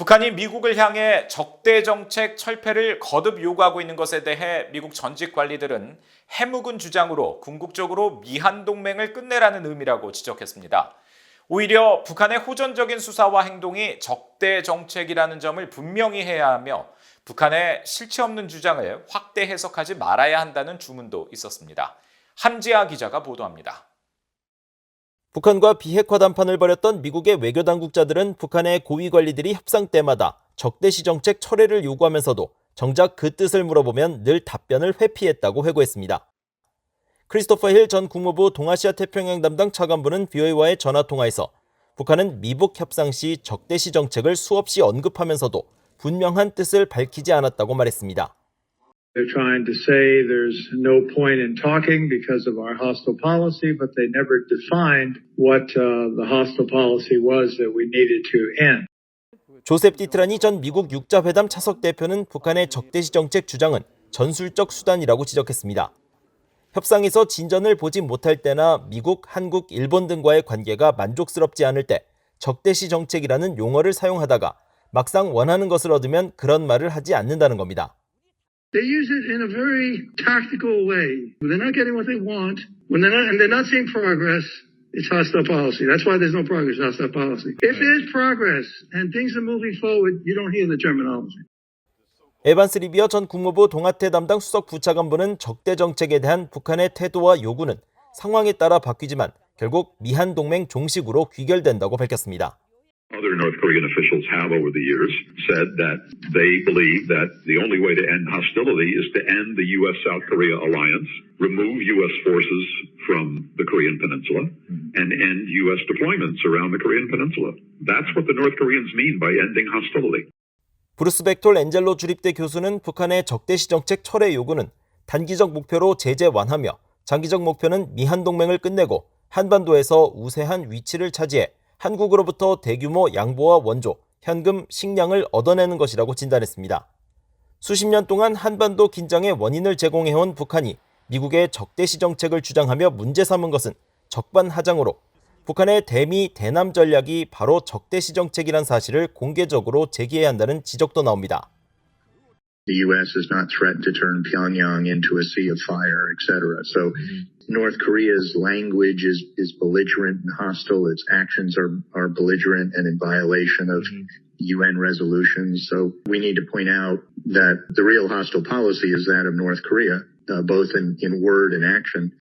북한이 미국을 향해 적대 정책 철폐를 거듭 요구하고 있는 것에 대해 미국 전직 관리들은 해묵은 주장으로 궁극적으로 미한 동맹을 끝내라는 의미라고 지적했습니다. 오히려 북한의 호전적인 수사와 행동이 적대 정책이라는 점을 분명히 해야 하며 북한의 실체 없는 주장을 확대 해석하지 말아야 한다는 주문도 있었습니다. 함지아 기자가 보도합니다. 북한과 비핵화 담판을 벌였던 미국의 외교 당국자들은 북한의 고위 관리들이 협상 때마다 적대시 정책 철회를 요구하면서도 정작 그 뜻을 물어보면 늘 답변을 회피했다고 회고했습니다. 크리스토퍼 힐 전 국무부 동아시아 태평양 담당 차관부는 BOA와의 전화 통화에서 북한은 미북 협상 시 적대시 정책을 수없이 언급하면서도 분명한 뜻을 밝히지 않았다고 말했습니다. They're trying to say there's no point in talking because of our hostile policy, but they never defined what uh, the hostile policy was that we needed to end. 조셉 디트라니 전 미국 육자회담 차석 대표는 북한의 적대시 정책 주장은 전술적 수단이라고 지적했습니다. 협상에서 진전을 보지 못할 때나 미국, 한국, 일본 등과의 관계가 만족스럽지 않을 때 적대시 정책이라는 용어를 사용하다가 막상 원하는 것을 얻으면 그런 말을 하지 않는다는 겁니다. They use it in a very tactical way. When they're not getting what they want, when they're not, and they're not seeing progress, it's hostile policy. That's why there's no progress, hostile policy. If there's progress and things are moving forward, you don't hear the terminology. 에반스 리비어 전 국무부 동아태 담당 수석 부차관보는 적대 정책에 대한 북한의 태도와 요구는 상황에 따라 바뀌지만 결국 미한 동맹 종식으로 귀결된다고 밝혔습니다. Other North Korean officials have over the years said that they believe that the only way to end hostility is to end the U.S. South Korea alliance, remove U.S. forces from the Korean Peninsula, and end U.S. deployments around the Korean Peninsula. That's what the North Koreans mean by ending hostility. 브루스 벡톨 엔젤로 주립대 교수는 북한의 적대시 정책 철회 요구는 단기적 목표로 제재 완화며 장기적 목표는 미한 동맹을 끝내고 한반도에서 우세한 위치를 차지해 한국으로부터 대규모 양보와 원조, 현금, 식량을 얻어내는 것이라고 진단했습니다. 수십 년 동안 한반도 긴장의 원인을 제공해온 북한이 미국의 적대시 정책을 주장하며 문제 삼은 것은 적반하장으로 북한의 대미 대남 전략이 바로 적대시 정책이란 사실을 공개적으로 제기해야 한다는 지적도 나옵니다. the U.S. has not threatened to turn Pyongyang into a sea of fire, et cetera. So North Korea's language is, is belligerent and hostile. Its actions are, are belligerent and in violation of UN resolutions. So we need to point out that the real hostile policy is that of North Korea, uh, both in, in word and action.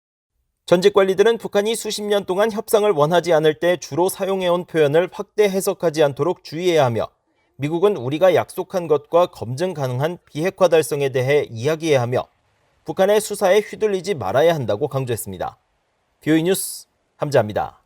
전직 관리들은 북한이 수십 년 동안 협상을 원하지 않을 때 주로 사용해온 표현을 확대 해석하지 않도록 주의해야 하며 미국은 우리가 약속한 것과 검증 가능한 비핵화 달성에 대해 이야기해야 하며 북한의 수사에 휘둘리지 말아야 한다고 강조했습니다. 뷰이 뉴스 함자입니다.